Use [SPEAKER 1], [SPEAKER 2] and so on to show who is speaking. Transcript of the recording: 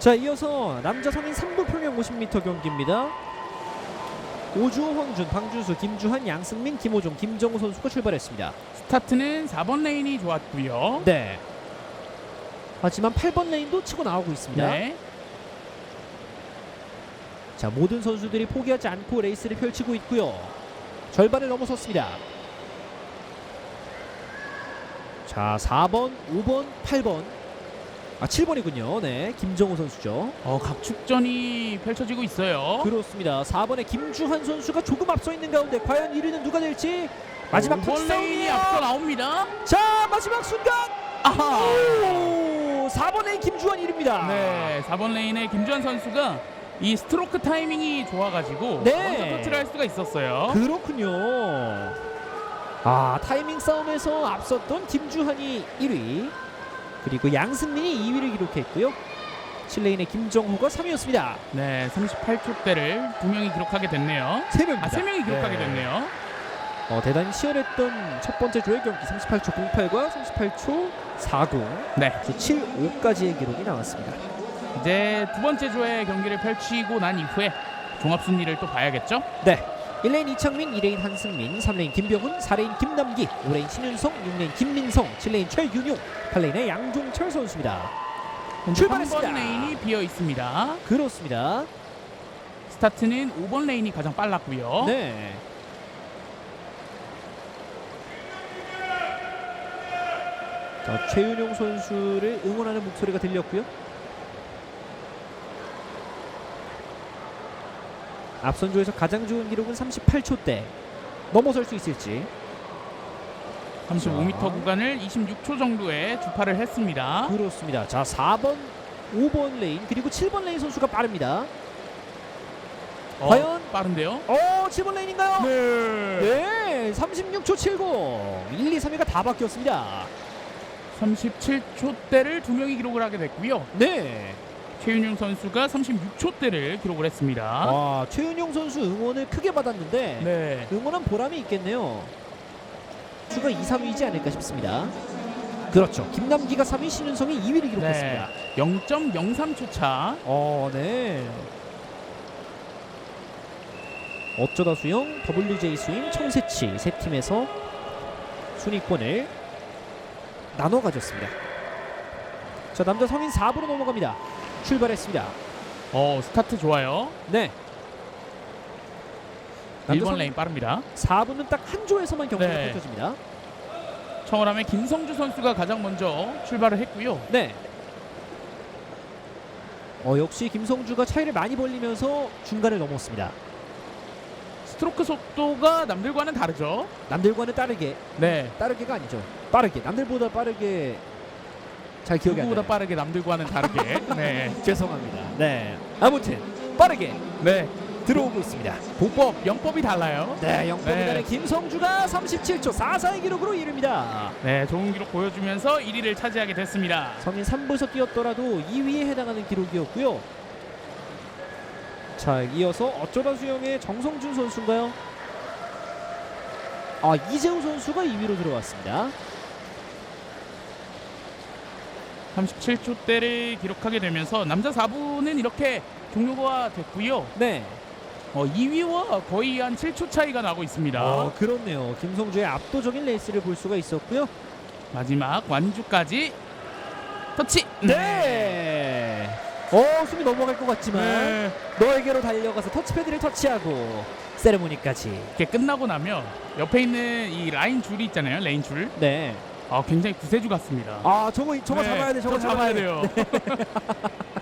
[SPEAKER 1] 자 이어서 남자 성인 3부 평영 50m 경기입니다. 오주호, 황준, 방준수, 김주한, 양승민, 김호종, 김정우 선수가 출발했습니다.
[SPEAKER 2] 스타트는 4번 레인이 좋았고요.
[SPEAKER 1] 네. 하지만 8번 레인도 치고 나오고 있습니다.
[SPEAKER 2] 네.
[SPEAKER 1] 자 모든 선수들이 포기하지 않고 레이스를 펼치고 있고요. 절반을 넘어섰습니다. 자 4번, 5번, 8번, 아 7번이군요. 네, 김정우 선수죠.
[SPEAKER 2] 어, 각축전이 펼쳐지고 있어요.
[SPEAKER 1] 그렇습니다. 4번의 김주한 선수가 조금 앞서 있는 가운데 과연 1위는 누가 될지 마지막
[SPEAKER 2] 5번
[SPEAKER 1] 터치
[SPEAKER 2] 레인이
[SPEAKER 1] 싸움이에요.
[SPEAKER 2] 앞서 나옵니다.
[SPEAKER 1] 자 마지막 순간
[SPEAKER 2] 아하.
[SPEAKER 1] 오 4번의 김주한 1위입니다.
[SPEAKER 2] 네, 4번 레인의 김주환 선수가 이 스트로크 타이밍이 좋아가지고
[SPEAKER 1] 네.
[SPEAKER 2] 먼저 터치를 할 수가 있었어요.
[SPEAKER 1] 그렇군요. 아 타이밍 싸움에서 앞섰던 김주한이 1위 그리고 양승민이 2위를 기록했고요. 7레인의 김정호가 3위였습니다.
[SPEAKER 2] 네, 38초대를 두 명이 기록하게 됐네요.
[SPEAKER 1] 3명입니다.
[SPEAKER 2] 아, 세 명이 기록하게
[SPEAKER 1] 네.
[SPEAKER 2] 됐네요.
[SPEAKER 1] 어, 대단히 치열했던 첫 번째 조의 경기 38초 08과 38초 40
[SPEAKER 2] 네,
[SPEAKER 1] 75까지의 기록이 나왔습니다.
[SPEAKER 2] 이제 두 번째 조의 경기를 펼치고 난 이후에 종합 순위를 또 봐야겠죠?
[SPEAKER 1] 네. 1레인 이창민, 2레인 한승민, 3레인 김병훈, 4레인 김남기, 5레인 신윤성, 6레인 김민성, 7레인 최윤용, 8레인의 양종철 선수입니다. 출발했습니다.
[SPEAKER 2] 3번 레인이 비어 있습니다.
[SPEAKER 1] 그렇습니다.
[SPEAKER 2] 스타트는 5번 레인이 가장 빨랐고요.
[SPEAKER 1] 네. 자, 최윤용 선수를 응원하는 목소리가 들렸고요. 앞선 조에서 가장 좋은 기록은 38초대. 넘어설 수 있을지.
[SPEAKER 2] 35m
[SPEAKER 1] 자.
[SPEAKER 2] 구간을 26초 정도에 주파를 했습니다.
[SPEAKER 1] 그렇습니다. 자, 4번, 5번 레인 그리고 7번 레인 선수가 빠릅니다.
[SPEAKER 2] 어,
[SPEAKER 1] 과연?
[SPEAKER 2] 빠른데요?
[SPEAKER 1] 어, 7번 레인인가요?
[SPEAKER 2] 네.
[SPEAKER 1] 네, 36초 70. 1, 2, 3위가 다 바뀌었습니다.
[SPEAKER 2] 37초대를 두 명이 기록을 하게 됐고요.
[SPEAKER 1] 네.
[SPEAKER 2] 최윤용 선수가 36초 대를 기록을 했습니다.
[SPEAKER 1] 와, 최윤용 선수 응원을 크게 받았는데
[SPEAKER 2] 네.
[SPEAKER 1] 응원한 보람이 있겠네요. 수가 2, 3위이지 않을까 싶습니다. 그렇죠. 김남기가 3위, 신윤성이 2위를 기록했습니다.
[SPEAKER 2] 네. 0.03초 차.
[SPEAKER 1] 어, 네. 어쩌다 수영, WJ 스윙, 청새치 세 팀에서 순위권을 나눠 가졌습니다. 자, 남자 성인 4부로 넘어갑니다. 출발했습니다.
[SPEAKER 2] 어, 스타트 좋아요.
[SPEAKER 1] 네. 남자
[SPEAKER 2] 1번
[SPEAKER 1] 성인
[SPEAKER 2] 레인 빠릅니다.
[SPEAKER 1] 4부는 딱한 조에서만 경기가
[SPEAKER 2] 네.
[SPEAKER 1] 펼쳐집니다.
[SPEAKER 2] 청월함의 김성주 선수가 가장 먼저 출발을 했고요.
[SPEAKER 1] 네. 어, 역시 김성주가 차이를 많이 벌리면서 중간을 넘었습니다.
[SPEAKER 2] 스트로크 속도가 남들과는 다르죠.
[SPEAKER 1] 남들과는 다르게
[SPEAKER 2] 네.
[SPEAKER 1] 빠르게가 아니죠. 빠르게 남들보다 빠르게 잘 기억이 안
[SPEAKER 2] 누구보다. 빠르게 남들과는 다르게. 네.
[SPEAKER 1] 죄송합니다. 네. 아무튼 빠르게
[SPEAKER 2] 네.
[SPEAKER 1] 들어오고 있습니다.
[SPEAKER 2] 보법, 영법이 달라요.
[SPEAKER 1] 네, 영법이
[SPEAKER 2] 네.
[SPEAKER 1] 네. 김성주가 37초 44의 기록으로 이릅니다.
[SPEAKER 2] 네, 좋은 기록 보여주면서 1위를 차지하게 됐습니다.
[SPEAKER 1] 성인 3부에서 뛰었더라도 2위에 해당하는 기록이었고요. 자, 이어서 어쩌다 수영의 정성준 선수인가요? 아, 이재우 선수가 2위로 들어왔습니다.
[SPEAKER 2] 37초대를 기록하게 되면서 남자 4부는 이렇게 종료가 됐고요.
[SPEAKER 1] 네.
[SPEAKER 2] 어, 2위와 거의 한 7초 차이가 나고 있습니다.
[SPEAKER 1] 어, 그렇네요. 김성주의 압도적인 레이스를 볼 수가 있었고요.
[SPEAKER 2] 마지막 완주까지 터치.
[SPEAKER 1] 네. 어, 숨이 넘어갈 것 같지만
[SPEAKER 2] 네.
[SPEAKER 1] 너에게로 달려가서 터치패드를 터치하고 세레모니까지.
[SPEAKER 2] 이렇게 끝나고 나면 옆에 있는 이 라인 줄이 있잖아요. 레인 줄.
[SPEAKER 1] 네.
[SPEAKER 2] 아, 굉장히 구세주 같습니다.
[SPEAKER 1] 아, 저거 저거
[SPEAKER 2] 네,
[SPEAKER 1] 잡아야 돼. 저거
[SPEAKER 2] 저거 잡아야
[SPEAKER 1] 돼.
[SPEAKER 2] 돼요.